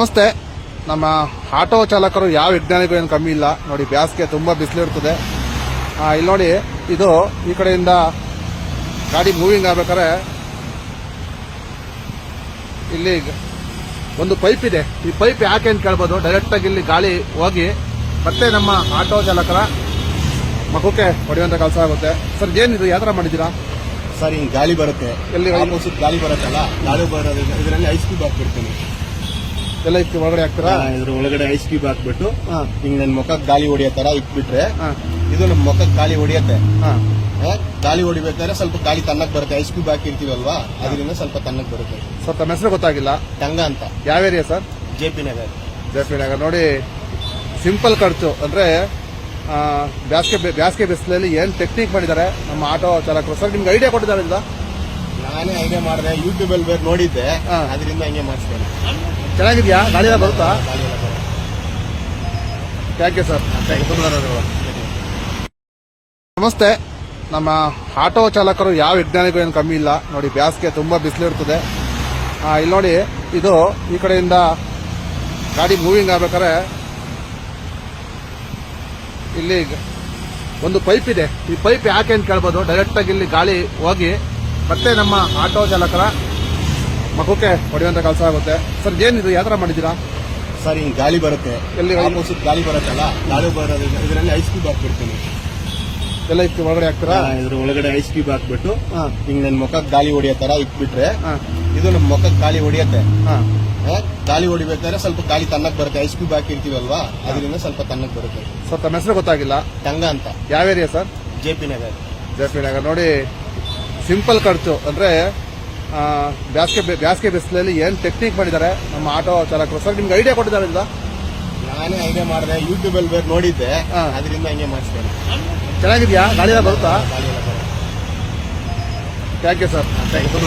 ನಮಸ್ತೆ. ನಮ್ಮ ಆಟೋ ಚಾಲಕರು ಯಾವ ವಿಜ್ಞಾನಿಗೂ ಏನು ಕಮ್ಮಿ ಇಲ್ಲ. ನೋಡಿ ಬ್ಯಾಸ್ಗೆ ತುಂಬ ಬಿಸಿಲಿರ್ತದೆ ಇಲ್ಲಿ ನೋಡಿ ಇದು ಈ ಕಡೆಯಿಂದ ಗಾಡಿ ಮೂವಿಂಗ್ ಆಗ್ಬೇಕಾದ್ರೆ ಇಲ್ಲಿ ಒಂದು ಪೈಪ್ ಇದೆ. ಈ ಪೈಪ್ ಯಾಕೆ ಅಂತ ಕೇಳ್ಬೋದು. ಡೈರೆಕ್ಟಾಗಿ ಇಲ್ಲಿ ಗಾಳಿ ಹೋಗಿ ಮತ್ತೆ ನಮ್ಮ ಆಟೋ ಚಾಲಕರ ಮಗುಕ್ಕೆ ಹೊಡೆಯುವಂಥ ಕೆಲಸ ಆಗುತ್ತೆ. ಸರ್ ಏನಿದು ಯಾವ ಥರ ಮಾಡಿದ್ದೀರಾ? ಸರ್ ಹಿಂಗೆ ಗಾಳಿ ಬರುತ್ತೆ. ಎಲ್ಲಿ ಗಾಳಿ? ಬರುತ್ತಲ್ಲ ಗಾಳಿ ಬರೋದು ಇದರಲ್ಲಿ ಐಸ್ ಕ್ಯೂಬ್ ಹಾಕ್ಬಿಡ್ತೀನಿ. ಎಲ್ಲ ಇತ್ತು ಒಳಗಡೆ ಹಾಕ್ತಾರ? ಇದ್ರ ಒಳಗಡೆ ಐಸ್ ಕ್ಯೂಬ್ ಹಾಕ್ಬಿಟ್ಟು ಹಿಂಗ್ ನನ್ ಮುಖಕ್ಕೆ ಗಾಳಿ ಹೊಡಿಯೋ ತರ ಇಟ್ಬಿಟ್ರೆ ಇದು ನಮ್ ಮುಖಕ್ಕೆ ಗಾಳಿ ಹೊಡಿಯತ್ತೆ. ಗಾಳಿ ಹೊಡಿಬೇಕಾದ್ರೆ ಸ್ವಲ್ಪ ಗಾಳಿ ತನ್ನಕ್ ಬರುತ್ತೆ. ಐಸ್ ಕ್ಯೂಬ್ ಹಾಕಿರ್ತೀವಲ್ವಾ? ಅದರಿಂದ ಸ್ವಲ್ಪ ತನ್ನಕ್ ಬರುತ್ತೆ. ಸರ್ ತಮ್ಮ ಹೆಸರು ಗೊತ್ತಾಗಿಲ್ಲ. ಟಂಗ ಅಂತ. ಯಾವ area sir? J P Nagar. JP Nagar. ನೋಡಿ ಸಿಂಪಲ್ ಖರ್ಚು. ಅಂದ್ರೆ ಬ್ಯಾಸ್ಕೆ ಬ್ಯಾಸ್ಗೆ ಬ್ಯಾಸ್ಗೆ ಬಿಸಿಲಲ್ಲಿ ಏನ್ ಟೆಕ್ನಿಕ್ ಮಾಡಿದ್ದಾರೆ? ನಮ್ಮ ಆಟೋ ಚಾಲಕರು. ಸರ್ ನಿಮ್ಗೆ ಐಡಿಯಾ ಕೊಟ್ಟಿದ್ದಾರೆ ಇಲ್ಲ ನಾನೇ ಐಡಿಯಾ ಮಾಡಿದೆ ಯೂಟ್ಯೂಬ್ ಅಲ್ಲಿ ಬೇರೆ ನೋಡಿದ್ದೆ. ಅದರಿಂದ ಹಂಗೆ ಮಾಡಿಸ್ತೇನೆ ಚೆನ್ನಾಗಿದ್ಯಾ? ಗಾಡಿ ಎಲ್ಲ ಬರುತ್ತಾ. ಥ್ಯಾಂಕ್ ಯು ಸರ್ ನಮಸ್ತೆ. ನಮ್ಮ ಆಟೋ ಚಾಲಕರು ಯಾವ ವಿಜ್ಞಾನಿಗೂ ಏನು ಕಮ್ಮಿ ಇಲ್ಲ. ನೋಡಿ ಬ್ಯಾಸ್ಗೆ ತುಂಬ ಬಿಸಿಲಿರ್ತದೆ ಇಲ್ಲಿ ನೋಡಿ ಇದು ಈ ಕಡೆಯಿಂದ ಗಾಡಿ ಮೂವಿಂಗ್ ಆಗ್ಬೇಕಾದ್ರೆ ಇಲ್ಲಿ ಒಂದು ಪೈಪ್ ಇದೆ. ಈ ಪೈಪ್ ಯಾಕೆ ಅಂತ ಕೇಳ್ಬೋದು. ಡೈರೆಕ್ಟಾಗಿ ಇಲ್ಲಿ ಗಾಳಿ ಹೋಗಿ ಮತ್ತೆ ನಮ್ಮ ಆಟೋ ಚಾಲಕರ ಮಗುಕ್ಕೆ ಹೊಡೆಯುವಂಥ ಕೆಲಸ ಆಗುತ್ತೆ. ಸರ್ ಏನಿದು? ಯಾವ ಥರ ಮಾಡಿದ್ದೀರಾ? ಸರ್ ಹಿಂಗ್ ಗಾಳಿ ಬರುತ್ತೆ. ಎಲ್ಲಿ ಆಪೋಸಿಟ್ ಗಾಳಿ? ಬರುತ್ತಲ್ಲ ಗಾಳಿ ಬರೋದ್ರಲ್ಲಿ ಇದರಲ್ಲಿ ಐಸ್ ಕ್ಯೂಬ್ ಹಾಕ್ಬಿಡ್ತೀನಿ. ಎಲ್ಲ ಇತ್ತು ಒಳಗಡೆ ಹಾಕ್ತಾರಾ? ಇದ್ರ ಒಳಗಡೆ ಐಸ್ ಕ್ಯೂಬ್ ಹಾಕ್ಬಿಟ್ಟು ಹಿಂಗ್ ನನ್ ಮುಖಕ್ಕೆ ಗಾಳಿ ಹೊಡಿಯೋ ತರ ಇಟ್ಬಿಟ್ರೆ ಇದು ನಮ್ ಮುಖಕ್ಕೆ ಗಾಳಿ ಹೊಡಿಯತ್ತೆ. ಗಾಳಿ ಹೊಡಿಬೇಕಾದ್ರೆ ಸ್ವಲ್ಪ ಗಾಳಿ ತನ್ನಕ್ ಬರುತ್ತೆ. ಐಸ್ ಕ್ಯೂಬ್ ಹಾಕಿರ್ತೀವಲ್ವಾ? ಅದರಿಂದ ಸ್ವಲ್ಪ ತನ್ನಕ್ ಬರುತ್ತೆ. ಸರ್ ತಮ್ಮ ಹೆಸರು ಗೊತ್ತಾಗಿಲ್ಲ. ತಂಗ ಅಂತ. ಯಾವ area sir? J P Nagar. JP Nagar. ನೋಡಿ ಸಿಂಪಲ್ ಖರ್ಚು. ಅಂದ್ರೆ ಬ್ಯಾಸ್ಕೆ ಬ್ಯಾಸ್ಗೆ ಬಿಸಿಲಲ್ಲಿ ಏನು ಟೆಕ್ನಿಕ್ ಮಾಡಿದ್ದಾರೆ? ನಮ್ಮ ಆಟೋ ಚಾಲಕರು. ಸರ್ ನಿಮ್ಗೆ ಐಡಿಯಾ ಕೊಟ್ಟಿದ್ದಾರೆ ಇಲ್ಲ ನಾನೇ ಐಡಿಯಾ ಮಾಡಿದೆ. ಯೂಟ್ಯೂಬಲ್ಲಿ ಬೇರೆ ನೋಡಿದ್ದೆ. ಅದರಿಂದ ಹಂಗೆ ಮಾಡಿಸ್ತೇನೆ ಚೆನ್ನಾಗಿದೆಯಾ? ಗಾಳಿ ಎಲ್ಲ ಬರುತ್ತಾ. ಗಾಳಿ ಎಲ್ಲ ಸರ್ ಥ್ಯಾಂಕ್ ಯು ಸರ್ ತುಂಬ